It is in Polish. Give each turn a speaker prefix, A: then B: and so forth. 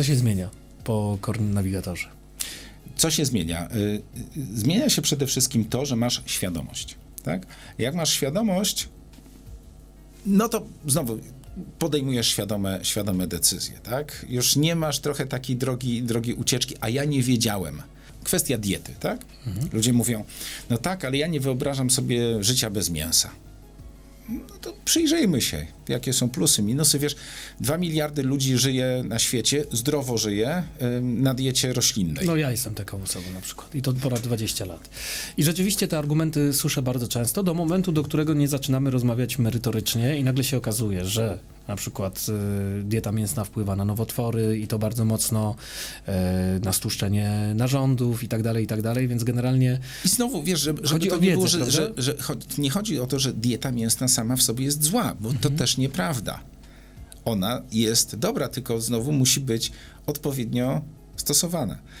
A: Co się zmienia po nawigatorze?
B: Co się zmienia? Y, y, Zmienia się przede wszystkim to, że masz świadomość. Tak? Jak masz świadomość, no to znowu podejmujesz świadome, świadome decyzje. Tak? Już nie masz trochę takiej drogi, drogi ucieczki, a ja nie wiedziałem. Kwestia diety, tak? Ludzie mówią, no tak, ale ja nie wyobrażam sobie życia bez mięsa. No to przyjrzyjmy się, jakie są plusy, minusy. Wiesz, dwa miliardy ludzi żyje na świecie, zdrowo żyje na diecie roślinnej.
A: No ja jestem taką osobą na przykład i to ponad 20 lat. I rzeczywiście te argumenty słyszę bardzo często do momentu, do którego nie zaczynamy rozmawiać merytorycznie i nagle się okazuje, że na przykład y, dieta mięsna wpływa na nowotwory i to bardzo mocno y, na stłuszczenie narządów i tak dalej, i tak dalej, więc generalnie
B: I znowu, wiesz, żeby, żeby
A: Chodzi
B: to
A: o
B: nie
A: wiedzę,
B: było, że, że, że nie chodzi o to, że dieta mięsna sama w sobie jest zła, bo
A: Mhm.
B: to też nieprawda. Ona jest dobra, tylko znowu musi być odpowiednio stosowana.